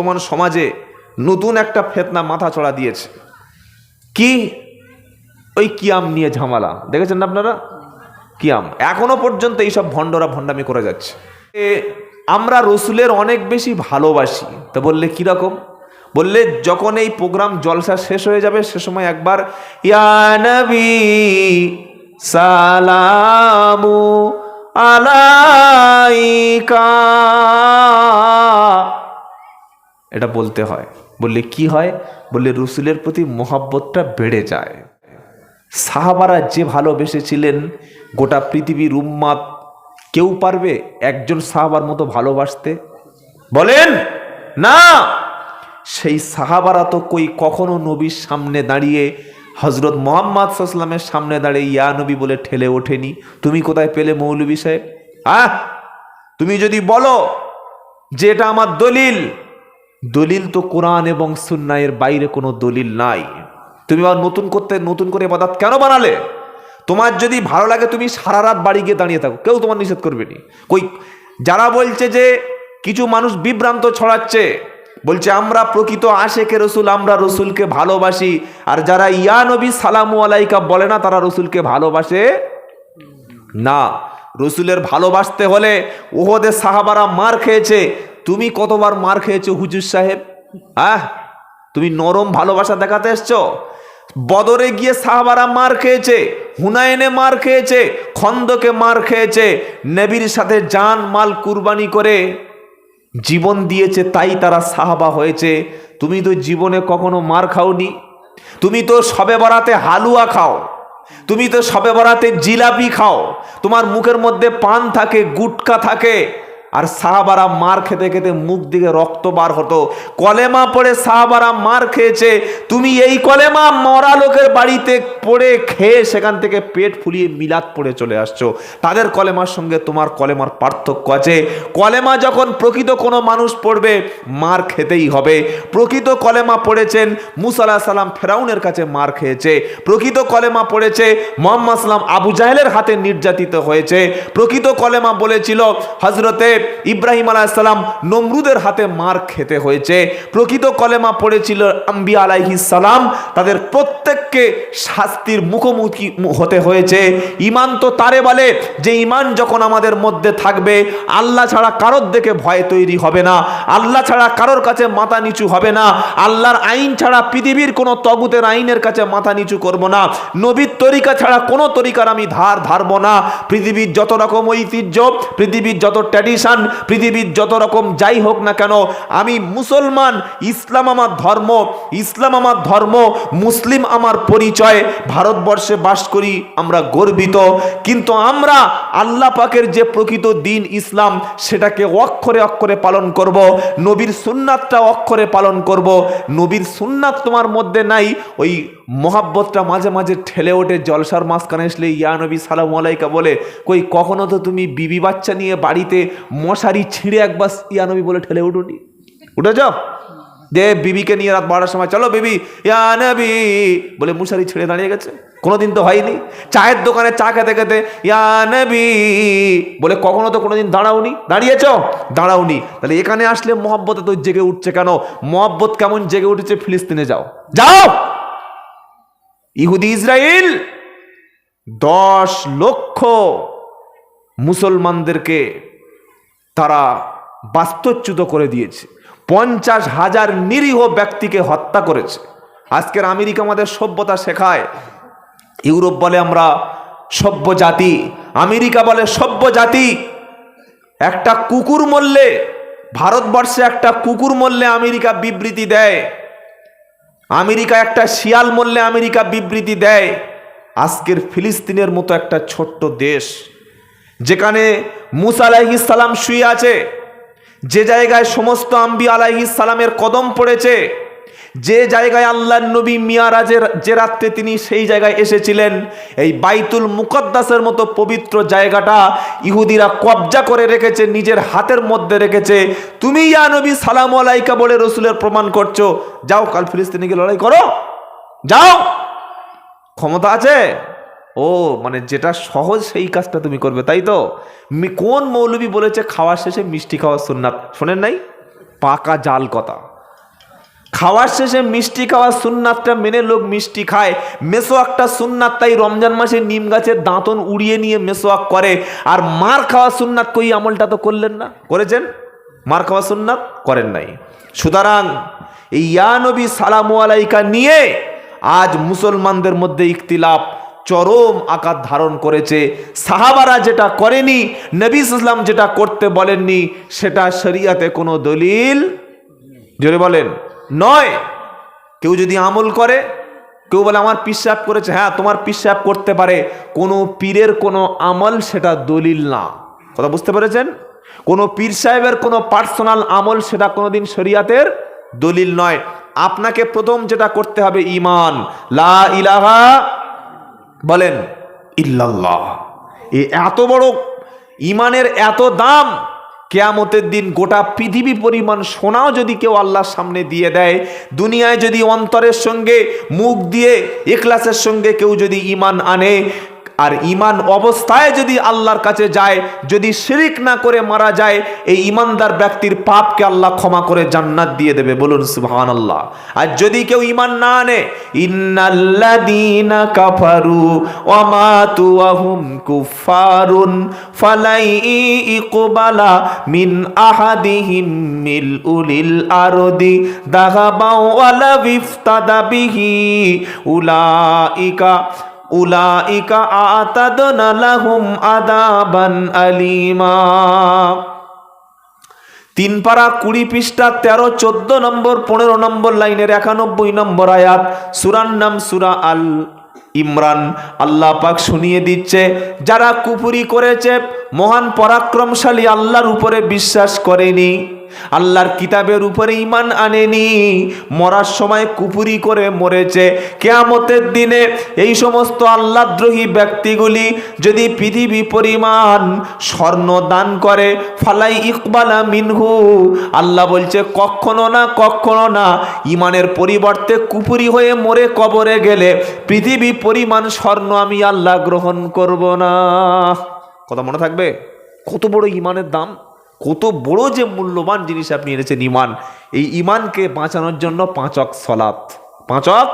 বর্তমান সমাজে নতুন একটা ফেতনা মাথা চড়া দিয়েছে। কি? ওই কিয়াম নিয়ে ঝামেলা। দেখেছেন না আপনারা? কিয়াম। এখনও পর্যন্ত এইসব ভণ্ডরা ভণ্ডামি করে যাচ্ছে। আমরা রসুলের অনেক বেশি ভালোবাসি। তো বললে কীরকম বললে যখন এই প্রোগ্রাম জলসা শেষ হয়ে যাবে, সে সময় একবার, ইয়া নবী, সালামু আলাইকা। এটা বলতে হয়। বললে কি হয়? বললে রসুলের প্রতি মোহাব্বতটা বেড়ে যায়। সাহাবারা যে ভালোবেসেছিলেন, গোটা পৃথিবীর উম্মাদ কেউ পারবে একজন সাহাবার মতো ভালোবাসতে? বলেন, না! সেই সাহাবারা তো কই কখনো নবীর সামনে দাঁড়িয়ে হজরত মোহাম্মদ সাল্লামের সামনে দাঁড়িয়ে, ইয়া নবী বলে ঠেলে ওঠেনি? তুমি কোথায় পেলে মৌলবী সাহেব? আহ! তুমি যদি বলো যে এটা আমার দলিল দলিল তো কোরআন এবং সুন্নায়ের বাইরে কোনো দলিল নাই। তুমি আবার নতুন করতে, নতুন করে বাদাত কেন বানালে? তোমার যদি ভালো লাগে, তুমি সারা রাত বাড়ি গিয়ে দাঁড়িয়ে থাকো। কেউ তোমার নিষেধ করবে নি। কই, যারা বলছে যে কিছু মানুষ বিভ্রান্ত ছড়াচ্ছে, বলছে, আমরা প্রকৃত আশেকে রসুল, আমরা রসুলকে ভালোবাসি। আর যারা, ইয়া নবী, সালামু আলাইকা বলে না, তারা রসুলকে ভালোবাসে না। রসুলের ভালোবাসতে হলে ওহদের সাহাবারা মার খেয়েছে। তুমি কতবার মার খেয়েছো হুজুর সাহেব? আহ তুমি নরম ভালোবাসা দেখাতে এসছো? বদরে গিয়ে সাহাবারা মার খেয়েছে হুনায়নে মার খেয়েছে, খন্দকে মার খেয়েছে, নেবির সাথে জান মাল কুরবানি করে জীবন দিয়েছে, তাই তারা সাহাবা হয়েছে। তুমি তো জীবনে কখনো মার খাওনি। তুমি তো সবে বরাতে হালুয়া খাও। তুমি তো সবে বরাতে জিলাপি খাও। তোমার মুখের মধ্যে পান থাকে, গুটকা থাকে। আর সাহাবারা মার খেতে খেতে মুখ দিকে রক্ত বার হতো। কলেমা পড়ে সাহাবারা মার খেয়েছে। তুমি এই কলেমা মরা লোকের বাড়িতে পড়ে খেয়ে সেখান থেকে পেট ফুলিয়ে মিলাদ পড়ে চলে আসছো। তাদের কলেমার সঙ্গে তোমার কলেমার পার্থক্য আছে। কলেমা যখন প্রকৃত কোনো মানুষ পড়বে, মার খেতেই হবে। প্রকৃত কলেমা পড়েছেন মুসাল্লাহ সাল্লাম ফেরাউনের কাছে মার খেয়েছে। প্রকৃত কলেমা পড়েছে মোহাম্মদ সাল্লাম আবু জাহেলের হাতে নির্যাতিত হয়েছে। প্রকৃত কলেমা বলেছিল হজরতে ইব্রাহিম আলাইসাল্লাম নমরুদের হাতে মার খেতে হয়েছে। প্রকৃত কলেমা পড়েছিল আলাইহিস সালাম, তাদের প্রত্যেককে শাস্তির মুখোমুখি হতে হয়েছে। ইমান তো তারে বলে যে ইমান যখন আমাদের মধ্যে থাকবে, আল্লাহ ছাড়া কারোর দেখে ভয় তৈরি হবে না, আল্লাহ ছাড়া কারোর কাছে মাথা নিচু হবে না, আল্লাহর আইন ছাড়া পৃথিবীর কোনো তগুতের আইনের কাছে মাথা নিচু করব না, নবীর তরিকা ছাড়া কোনো তরিকার আমি ধার ধারবো না। পৃথিবীর যত রকম ঐতিহ্য, পৃথিবীর যত ট্র্যাডিশন পৃথিবীর যত রকম যাই হোক না কেন, আমি মুসলমান, ইসলাম আমার ধর্ম, ইসলাম আমার ধর্ম, মুসলিম আমার পরিচয়, ভারতবর্ষে বাস করি, আমরা গর্বিত। কিন্তু আমরা আল্লাহ পাকের যে প্রকৃত দিন ইসলাম, সেটাকে অক্ষরে অক্ষরে পালন করব, নবীর সুন্নাতটা অক্ষরে পালন করব। নবীর সুন্নাত তোমার মধ্যে নাই, ওই মহাব্বতটা মাঝে মাঝে ঠেলে ওঠে, জলসার মাঝখানে আসলে ইয়া নবী, সালাম আলাইকা বলে। কই, কখনো তো তুমি বিবি বাচ্চা নিয়ে বাড়িতে মশারি ছিঁড়ে একবার ইয়া নবী বলে ঠেলে উঠুনি? উঠে যাও। দে, বিবিকে নিয়ে রাত বারোটার সময় চলো, বিবি। ইয়া নবী, বলে মশারি ছেড়ে দাঁড়িয়ে গেছে। কোনোদিন তো হয়নি। চায়ের দোকানে চা খেতে খেতে, ইয়া নবী বলে, কখনো তো কোনোদিন দাঁড়াওনি? দাঁড়িয়েছ? দাঁড়াওনি। তাহলে এখানে আসলে মহব্বতে তো জেগে উঠছে কেন? মহব্বত কেমন জেগে উঠেছে ফিলিস্তিনে যাও। যাও! ইহুদি ইসরায়েল দশ লক্ষ মুসলমানদেরকে তারা বাস্তুচ্যুত করে দিয়েছে। পঞ্চাশ হাজার নিরীহ ব্যক্তিকে হত্যা করেছে। আজকের আমেরিকা আমাদের সভ্যতা শেখায়, ইউরোপ বলে আমরা সভ্য জাতি, আমেরিকা বলে সভ্য জাতি। একটা কুকুর মরলে, ভারতবর্ষে একটা কুকুর মরলে আমেরিকা বিবৃতি দেয়। আমেরিকা একটা শিয়াল মূল্যে আমেরিকা বিবৃতি দেয়, আজকের ফিলিস্তিনের মতো একটা ছোট্ট দেশ, যেখানে মুসা সালাম শুয়ে আছে, যে জায়গায় সমস্ত আম্বি আলাইহিস সালামের কদম পড়েছে যে জায়গায় আল্লাহ নবী মিয়ারাজের যে রাত্রে তিনি সেই জায়গায় এসেছিলেন, এই বাইতুল মুকদ্দাসের মতো পবিত্র জায়গাটা ইহুদিরা কবজা করে রেখেছে, নিজের হাতের মধ্যে রেখেছে। তুমি ইয়া নবী সালাম আলাইকা বলে রসুলের প্রমাণ করছ। যাও, কাল ফিলিস্তিনে গিয়ে লড়াই করো। যাও। ক্ষমতা আছে? ও মানে যেটা সহজ সেই কাজটা তুমি করবে, তাই তো? কোন মৌলবী বলেছে খাওয়ার শেষে মিষ্টি খাওয়ার সুন্নাত? শোনেন নাই? পাকা জাল কথা। খাওয়ার শেষে মিষ্টি খাওয়ার সুন্নাতটা মেনে লোক মিষ্টি খায়। মেসোয়াকটা সুন্নাত তাই রমজান মাসে নিম গাছের দাঁতন উড়িয়ে নিয়ে মেসোয়াক করে। আর মার খাওয়া সুন্নাত কই? আমলটা তো করলেন না। করেছেন? মার খাওয়া সুন্নাত করেন নাই। সুতরাং এই ইয়া নবী সালামু আলাইকা নিয়ে আজ মুসলমানদের মধ্যে ইখতিলাফ চরম আকার ধারণ করেছে। সাহাবারা যেটা করেনি, নবী ইসলাম যেটা করতে বলেননি, সেটা শরিয়াতে কোনো দলিল? জোরে বলেন। নয়। কেউ যদি আমল করে, কেউ বলে, আমার পিসাব করেছে। হ্যাঁ তোমার পিসাব করতে পারে। কোনো পীরের কোনো আমল সেটা দলিল না। কথা বুঝতে পেরেছেন? কোনো পীর সাহেবের কোনো পার্সোনাল আমল সেটা কোনোদিন শরিয়াতের দলিল নয়। আপনাকে প্রথম যেটা করতে হবে ইমান লা ইলাহা বলেন ইল্লাল্লাহ। এ এত বড় ইমানের এত দাম কেয়ামতের দিন গোটা পৃথিবী পরিমাণ সোনাও যদি কেউ আল্লাহর সামনে দিয়ে দেয়, দুনিয়ায় যদি অন্তরের সঙ্গে মুখ দিয়ে এখলাসের সঙ্গে কেউ যদি ইমান আনে আর ইমান অবস্থায় যদি আল্লাহর কাছে যায়, যদি শিরিক না করে মারা যায়, এই ইমানদার ব্যক্তির পাপকে আল্লাহ ক্ষমা করে জান্নাত দিয়ে দেবে। বলুন সুবহান আল্লাহ আর যদি কেউ ইমান না আনে, ইন্নাল্লাযীনা কাফারু উলিল উলাইকা আতাদনা লাহুম আদাবান আলিমা। তিন পারা কুড়ি পৃষ্ঠা, তেরো, চোদ্দ নম্বর, পনেরো নম্বর লাইনের একানব্বই নম্বর আয়াত, সুরার নাম সুরা আল ইমরান। আল্লাহ পাক শুনিয়ে দিচ্ছে, যারা কুপুরি করেছে, মহান পরাক্রমশালী আল্লাহর উপরে বিশ্বাস করেনি। আল্লাহর কিতাবের উপরে ইমান আনেনি। মরার সময় কুপুরি করে মরেছে। কেয়ামতের দিনে এই সমস্ত আল্লাহদ্রোহী ব্যক্তিগুলি যদি পৃথিবী পরিমাণ স্বর্ণ দান করে, ফালাই ইকবালা মিনহু। আল্লাহ বলছে, কখনো না কখনো না ইমানের পরিবর্তে কুপুরি হয়ে মরে কবরে গেলে পৃথিবী পরিমাণ স্বর্ণ আমি আল্লাহ গ্রহণ করব না। কথা মনে থাকবে? কত বড় ইমানের দাম? কত বড় যে মূল্যবান জিনিস আপনি এনেছেন ইমান। এই ইমানকে বাঁচানোর জন্য পাঁচক সলাৎ পাঁচক